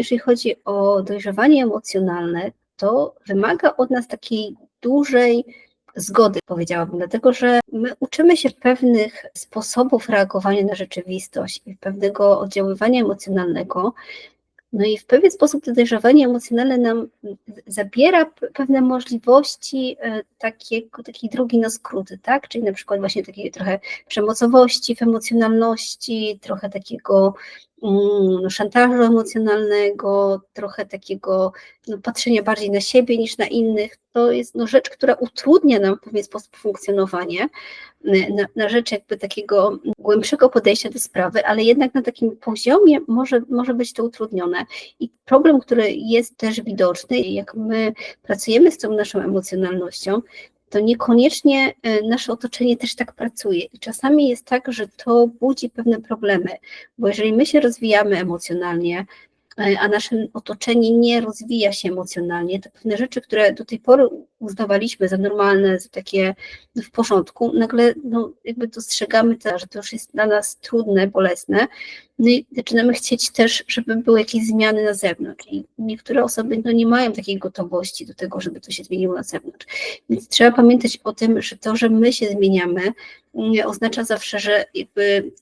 jeżeli chodzi o dojrzewanie emocjonalne, to wymaga od nas takiej dużej zgody, powiedziałabym, dlatego że my uczymy się pewnych sposobów reagowania na rzeczywistość i pewnego oddziaływania emocjonalnego, no i w pewien sposób to dojrzewanie emocjonalne nam zabiera pewne możliwości e, takiego, takiej drogi na skróty, tak? Czyli na przykład właśnie takiej trochę przemocowości w emocjonalności, trochę takiego szantażu emocjonalnego, trochę takiego no, patrzenia bardziej na siebie niż na innych. To jest no, rzecz, która utrudnia nam w pewien sposób funkcjonowanie, na, na rzecz jakby takiego głębszego podejścia do sprawy, ale jednak na takim poziomie może, może być to utrudnione. I problem, który jest też widoczny, jak my pracujemy z tą naszą emocjonalnością, to niekoniecznie e, nasze otoczenie też tak pracuje. I czasami jest tak, że to budzi pewne problemy, bo jeżeli my się rozwijamy emocjonalnie, e, a nasze otoczenie nie rozwija się emocjonalnie, to pewne rzeczy, które do tej pory uznawaliśmy za normalne, za takie w porządku, nagle no, jakby dostrzegamy to, że to już jest dla nas trudne, bolesne, no i zaczynamy chcieć też, żeby były jakieś zmiany na zewnątrz. I niektóre osoby no, nie mają takiej gotowości do tego, żeby to się zmieniło na zewnątrz. Więc trzeba pamiętać o tym, że to, że my się zmieniamy, oznacza zawsze, że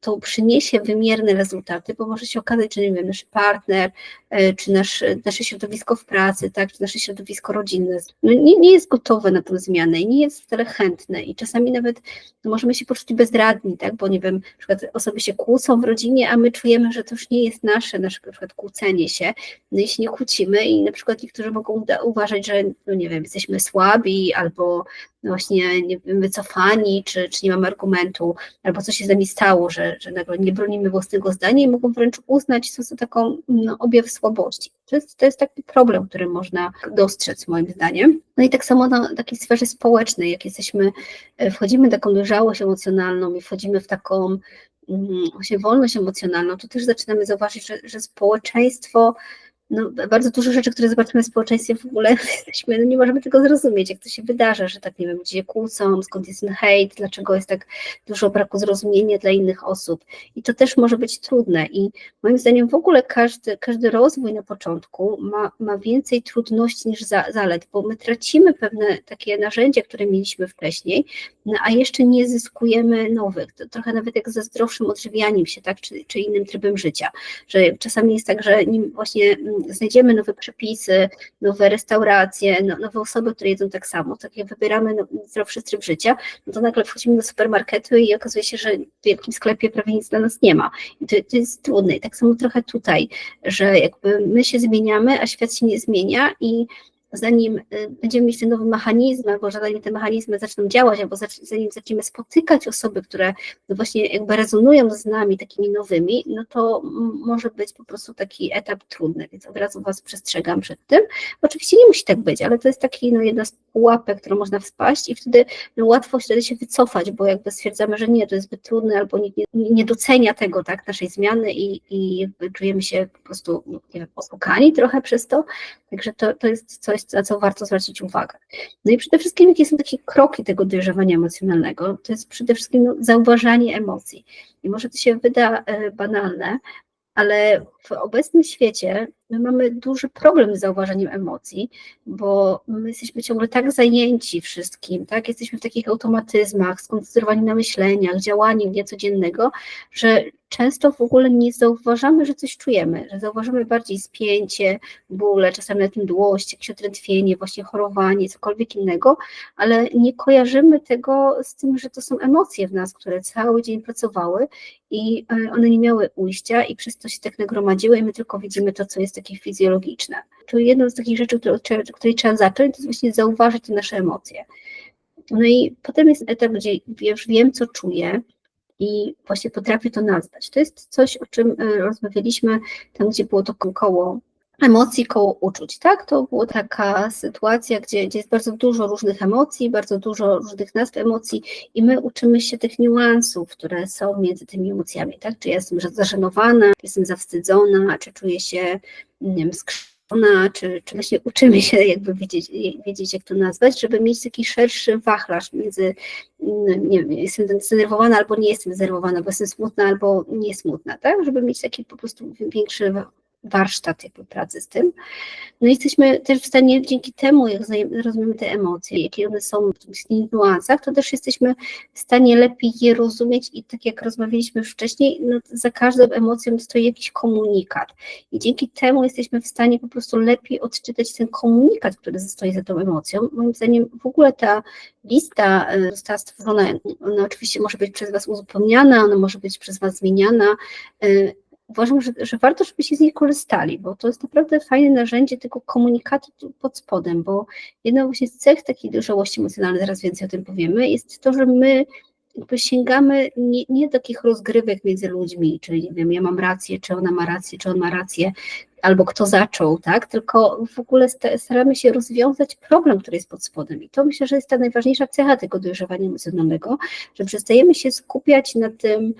to przyniesie wymierne rezultaty, bo może się okazać, że nie wiem, nasz partner, czy nasz, nasze środowisko w pracy, tak, czy nasze środowisko rodzinne, no nie, nie jest gotowe na tę zmianę i nie jest wcale chętne. I czasami nawet możemy się poczuć bezradni, tak, bo nie wiem, na przykład osoby się kłócą w rodzinie, a my czujemy, że to już nie jest nasze, na przykład kłócenie się, no i się nie kłócimy i na przykład niektórzy mogą uważać, że no nie wiem, jesteśmy słabi albo no właśnie nie wiem, wycofani, czy, czy nie mamy argumentu, albo coś się z nami stało, że, że nagle nie bronimy własnego zdania i mogą wręcz uznać to za taką no, objaw słabości. To jest, to jest taki problem, który można dostrzec moim zdaniem. No i tak samo na takiej sferze społecznej, jak jesteśmy, e, wchodzimy w taką dojrzałość emocjonalną i wchodzimy w taką mm, właśnie wolność emocjonalną, to też zaczynamy zauważyć, że, że społeczeństwo no, bardzo dużo rzeczy, które zobaczymy w społeczeństwie w ogóle, jesteśmy, no nie możemy tego zrozumieć, jak to się wydarza, że tak, nie wiem, gdzie się kłócą, skąd jest ten hejt, dlaczego jest tak dużo braku zrozumienia dla innych osób. I to też może być trudne. I moim zdaniem w ogóle każdy, każdy rozwój na początku ma, ma więcej trudności niż za, zalet, bo my tracimy pewne takie narzędzia, które mieliśmy wcześniej, no, a jeszcze nie zyskujemy nowych. To trochę nawet jak ze zdrowszym odżywianiem się, tak, czy, czy innym trybem życia, że czasami jest tak, że nim właśnie mm, znajdziemy nowe przepisy, nowe restauracje, no, nowe osoby, które jedzą tak samo, tak jak wybieramy no, zdrowszy tryb życia, no to nagle wchodzimy do supermarketu i okazuje się, że w wielkim sklepie prawie nic dla nas nie ma. I to, to jest trudne. I tak samo trochę tutaj, że jakby my się zmieniamy, a świat się nie zmienia i zanim y, będziemy mieć te nowe mechanizmy, albo zanim te mechanizmy zaczną działać, albo zanim zaczniemy spotykać osoby, które no właśnie jakby rezonują z nami takimi nowymi, no to może być po prostu taki etap trudny, więc od razu Was przestrzegam przed tym. Oczywiście nie musi tak być, ale to jest taki no, jedna z pułapek, którą można wspaść i wtedy no, łatwo wtedy się wycofać, bo jakby stwierdzamy, że nie, to jest zbyt trudne, albo nikt nie, nie docenia tego, tak, naszej zmiany i, i czujemy się po prostu, no, nie wiem, trochę przez to, także to, to jest coś, na co warto zwrócić uwagę. No i przede wszystkim, jakie są takie kroki tego dojrzewania emocjonalnego, to jest przede wszystkim no, zauważanie emocji. I może to się wyda e, banalne, ale w obecnym świecie my mamy duży problem z zauważeniem emocji, bo my jesteśmy ciągle tak zajęci wszystkim, tak? Jesteśmy w takich automatyzmach, skoncentrowani na myśleniach, działaniu dnia codziennego, że często w ogóle nie zauważamy, że coś czujemy, że zauważamy bardziej spięcie, bóle, czasami na tym dłość, jakieś odrętwienie, właśnie chorowanie, cokolwiek innego, ale nie kojarzymy tego z tym, że to są emocje w nas, które cały dzień pracowały i e, one nie miały ujścia i przez to się tak nagromadziły i my tylko widzimy to, co jest takie fizjologiczne. To jedną z takich rzeczy, od której trzeba zacząć, to jest właśnie zauważyć te nasze emocje. No i potem jest etap, gdzie już wiem, co czuję, i właśnie potrafię to nazwać. To jest coś, o czym e, rozmawialiśmy tam, gdzie było to koło emocji, koło uczuć, tak? To była taka sytuacja, gdzie, gdzie jest bardzo dużo różnych emocji, bardzo dużo różnych nazw emocji i my uczymy się tych niuansów, które są między tymi emocjami, tak? Czy ja jestem zażenowana, jestem zawstydzona, czy czuję się, nie wiem, czy, czy właśnie uczymy się jakby wiedzieć, wiedzieć, jak to nazwać, żeby mieć taki szerszy wachlarz między, nie wiem, jestem zdenerwowana albo nie jestem zdenerwowana, bo jestem smutna albo nie smutna, tak? Żeby mieć taki po prostu większy warsztat jakby pracy z tym. No i jesteśmy też w stanie dzięki temu, jak rozumiemy te emocje, jakie one są w niuansach, to też jesteśmy w stanie lepiej je rozumieć i tak jak rozmawialiśmy wcześniej, no, za każdą emocją stoi jakiś komunikat i dzięki temu jesteśmy w stanie po prostu lepiej odczytać ten komunikat, który stoi za tą emocją. Moim zdaniem w ogóle ta lista e, została stworzona, ona oczywiście może być przez Was uzupełniana, ona może być przez Was zmieniana, e, uważam, że, że warto, żebyście z niej korzystali, bo to jest naprawdę fajne narzędzie tego komunikatu pod spodem, bo jedna właśnie z cech takiej dojrzałości emocjonalnej, zaraz więcej o tym powiemy, jest to, że my jakby sięgamy nie, nie takich rozgrywek między ludźmi, czyli nie wiem, ja mam rację, czy ona ma rację, czy on ma rację, albo kto zaczął, tak? Tylko w ogóle staramy się rozwiązać problem, który jest pod spodem. I to myślę, że jest ta najważniejsza cecha tego dojrzewania emocjonalnego, że przestajemy się skupiać na tym,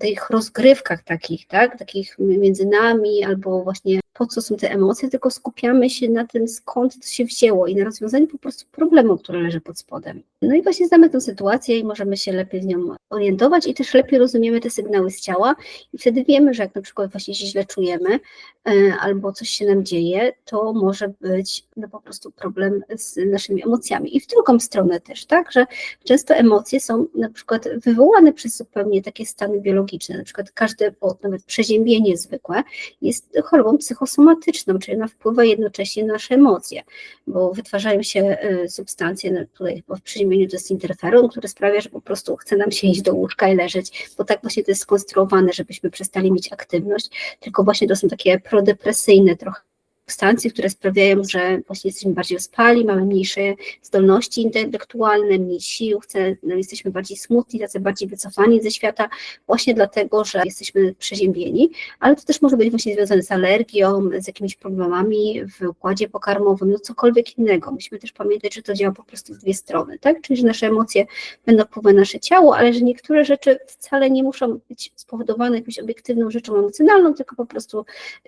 tych rozgrywkach takich, tak? Takich między nami, albo właśnie po co są te emocje, tylko skupiamy się na tym, skąd to się wzięło i na rozwiązaniu po prostu problemu, który leży pod spodem. No i właśnie znamy tę sytuację i możemy się lepiej z nią orientować i też lepiej rozumiemy te sygnały z ciała i wtedy wiemy, że jak na przykład właśnie się źle czujemy, e, albo coś się nam dzieje, to może być no, po prostu problem z naszymi emocjami. I w drugą stronę też, tak, że często emocje są na przykład wywołane przez zupełnie takie stany biologiczne, na przykład każde, nawet przeziębienie zwykłe jest chorobą psychosomatyczną, czyli ona wpływa jednocześnie na nasze emocje, bo wytwarzają się e, substancje, no, tutaj w przeziębieniu to jest interferon, który sprawia, że po prostu chce nam się iść do łóżka i leżeć, bo tak właśnie to jest skonstruowane, żebyśmy przestali mieć aktywność, tylko właśnie to są takie prodepresyjne trochę substancje, które sprawiają, że właśnie jesteśmy bardziej ospali, mamy mniejsze zdolności intelektualne, mniej sił, no, jesteśmy bardziej smutni, tacy bardziej wycofani ze świata, właśnie dlatego, że jesteśmy przeziębieni, ale to też może być właśnie związane z alergią, z jakimiś problemami w układzie pokarmowym, no cokolwiek innego. Musimy też pamiętać, że to działa po prostu w dwie strony, tak? Czyli, że nasze emocje będą wpływać na nasze ciało, ale że niektóre rzeczy wcale nie muszą być spowodowane jakąś obiektywną rzeczą emocjonalną, tylko po prostu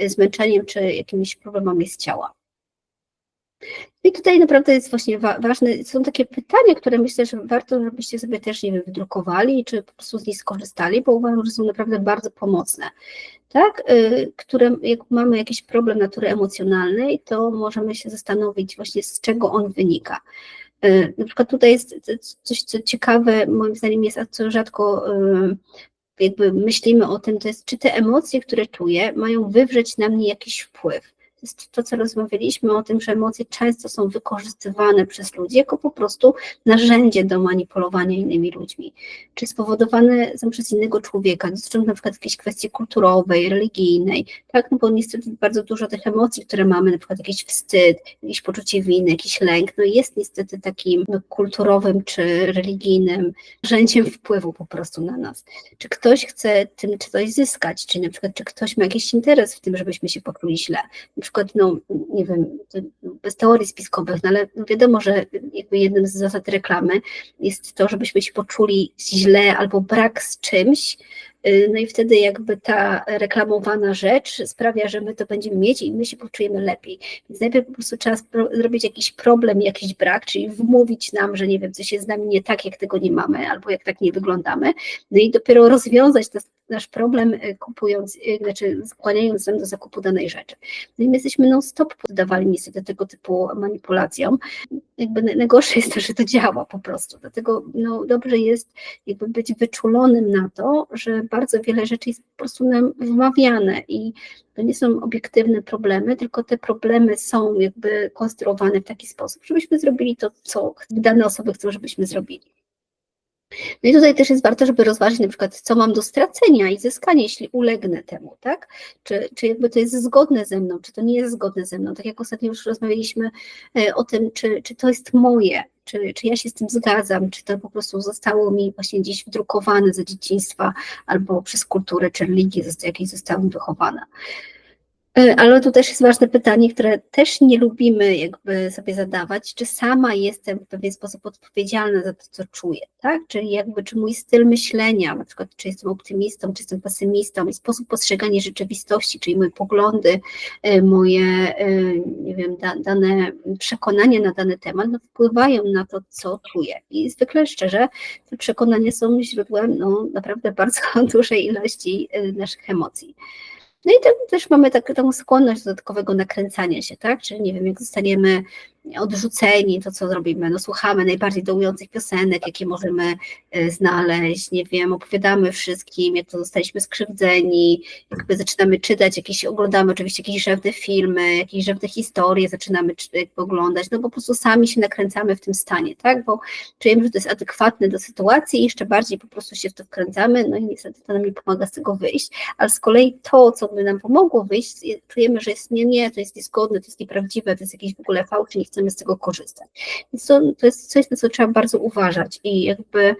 zmęczeniem czy jakimiś problemami problemami z ciała. I tutaj naprawdę jest właśnie wa ważne, są takie pytania, które myślę, że warto, żebyście sobie też nie wydrukowali, czy po prostu z nich skorzystali, bo uważam, że są naprawdę bardzo pomocne. Tak, y, które jak mamy jakiś problem natury emocjonalnej, to możemy się zastanowić właśnie z czego on wynika. Y, na przykład tutaj jest coś, co ciekawe, moim zdaniem jest, a co rzadko y, jakby myślimy o tym, to jest, czy te emocje, które czuję, mają wywrzeć na mnie jakiś wpływ to, co rozmawialiśmy o tym, że emocje często są wykorzystywane przez ludzi jako po prostu narzędzie do manipulowania innymi ludźmi, czy spowodowane są przez innego człowieka, dotyczą na przykład jakiejś kwestii kulturowej, religijnej, tak, no bo niestety bardzo dużo tych emocji, które mamy, na przykład jakiś wstyd, jakieś poczucie winy, jakiś lęk, no jest niestety takim no, kulturowym czy religijnym narzędziem wpływu po prostu na nas. Czy ktoś chce tym coś zyskać, czy na przykład czy ktoś ma jakiś interes w tym, żebyśmy się poczuli źle, przykład, no nie wiem, bez teorii spiskowych, no ale wiadomo, że jakby jednym z zasad reklamy jest to, żebyśmy się poczuli źle albo brak z czymś, y, no i wtedy jakby ta reklamowana rzecz sprawia, że my to będziemy mieć i my się poczujemy lepiej. Więc najpierw po prostu trzeba zrobić jakiś problem, jakiś brak, czyli wmówić nam, że nie wiem, coś jest z nami nie tak, jak tego nie mamy, albo jak tak nie wyglądamy. No i dopiero rozwiązać to nasz problem y, kupując, y, znaczy skłaniając nam do zakupu danej rzeczy. No i my jesteśmy non-stop poddawali niestety tego typu manipulacjom. Jakby najgorsze jest to, że to działa po prostu. Dlatego no, dobrze jest jakby być wyczulonym na to, że bardzo wiele rzeczy jest po prostu nam wmawiane i to nie są obiektywne problemy, tylko te problemy są jakby konstruowane w taki sposób, żebyśmy zrobili to, co dane osoby chcą, żebyśmy zrobili. No i tutaj też jest warto, żeby rozważyć na przykład, co mam do stracenia i zyskania, jeśli ulegnę temu, tak? Czy, czy jakby to jest zgodne ze mną, czy to nie jest zgodne ze mną. Tak jak ostatnio już rozmawialiśmy e, o tym, czy, czy to jest moje, czy, czy ja się z tym zgadzam, czy to po prostu zostało mi właśnie gdzieś wdrukowane za dzieciństwa albo przez kulturę czy religię, jakiej zostałam wychowana. E, ale tu też jest ważne pytanie, które też nie lubimy jakby sobie zadawać, czy sama jestem w pewien sposób odpowiedzialna za to, co czuję, tak? Czyli jakby, czy mój styl myślenia, na przykład, czy jestem optymistą, czy jestem pesymistą, i sposób postrzegania rzeczywistości, czyli moje poglądy, e, moje, e, nie wiem, dane przekonania na dany temat, no, wpływają na to, co czuję. I zwykle szczerze, te przekonania są źródłem, no, naprawdę bardzo dużej ilości naszych emocji. No i też mamy tak, taką skłonność do dodatkowego nakręcania się, tak? Czyli nie wiem, jak zostaniemy odrzuceni, to co zrobimy? No słuchamy najbardziej dołujących piosenek, jakie możemy e, znaleźć, nie wiem, opowiadamy wszystkim, jak to zostaliśmy skrzywdzeni, jakby zaczynamy czytać, jakieś, oglądamy oczywiście jakieś rzewne filmy, jakieś rzewne historie, zaczynamy oglądać, no bo po prostu sami się nakręcamy w tym stanie, tak? Bo czujemy, że to jest adekwatne do sytuacji i jeszcze bardziej po prostu się w to wkręcamy, no i niestety to nam nie pomaga z tego wyjść, ale z kolei to, co by nam pomogło wyjść, czujemy, że jest nie, nie, to jest niezgodne, to jest nieprawdziwe, to jest jakiś w ogóle fałsz, nie chcemy z tego korzystać. Więc to, to jest coś, na co trzeba bardzo uważać i jakby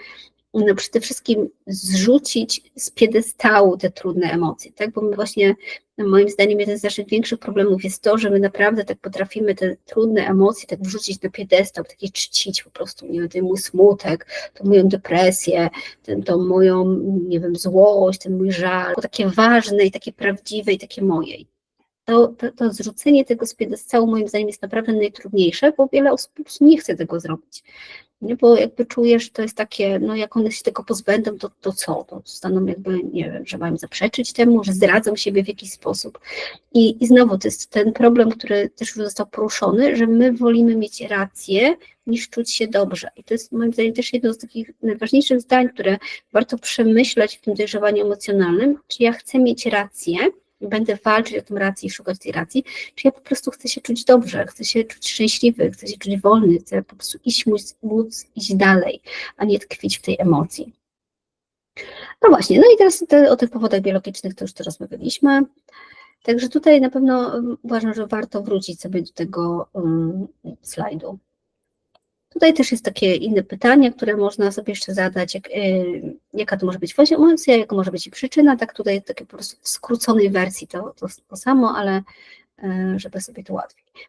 no przede wszystkim zrzucić z piedestału te trudne emocje, tak? Bo my właśnie, moim zdaniem, jeden z naszych większych problemów jest to, że my naprawdę tak potrafimy te trudne emocje tak wrzucić na piedestał, takie czcić po prostu, nie wiem, ten mój smutek, tą moją depresję, ten, tą moją, nie wiem, złość, ten mój żal, takie ważne i takie prawdziwe i takie moje. To, to, to zrzucenie tego z piedestału moim zdaniem jest naprawdę najtrudniejsze, bo wiele osób nie chce tego zrobić. Nie, bo jakby czujesz, że to jest takie, no jak one się tego pozbędą, to, to co? To staną jakby, nie wiem, że mają zaprzeczyć temu, że zdradzą siebie w jakiś sposób. I, I znowu to jest ten problem, który też już został poruszony, że my wolimy mieć rację, niż czuć się dobrze. I to jest moim zdaniem też jedno z takich najważniejszych zdań, które warto przemyśleć w tym dojrzewaniu emocjonalnym, czy ja chcę mieć rację, będę walczyć o tę rację i szukać tej racji, czy ja po prostu chcę się czuć dobrze, chcę się czuć szczęśliwy, chcę się czuć wolny, chcę po prostu iść, móc, móc iść dalej, a nie tkwić w tej emocji. No właśnie, no i teraz te, o tych powodach biologicznych to już to rozmawialiśmy. Także tutaj na pewno uważam, że warto wrócić sobie do tego um, slajdu. Tutaj też jest takie inne pytanie, które można sobie jeszcze zadać, jak, y, jaka to może być emocja, jaka może być przyczyna, tak tutaj takie po prostu w skróconej wersji to, to, to samo, ale y, żeby sobie to łatwiej.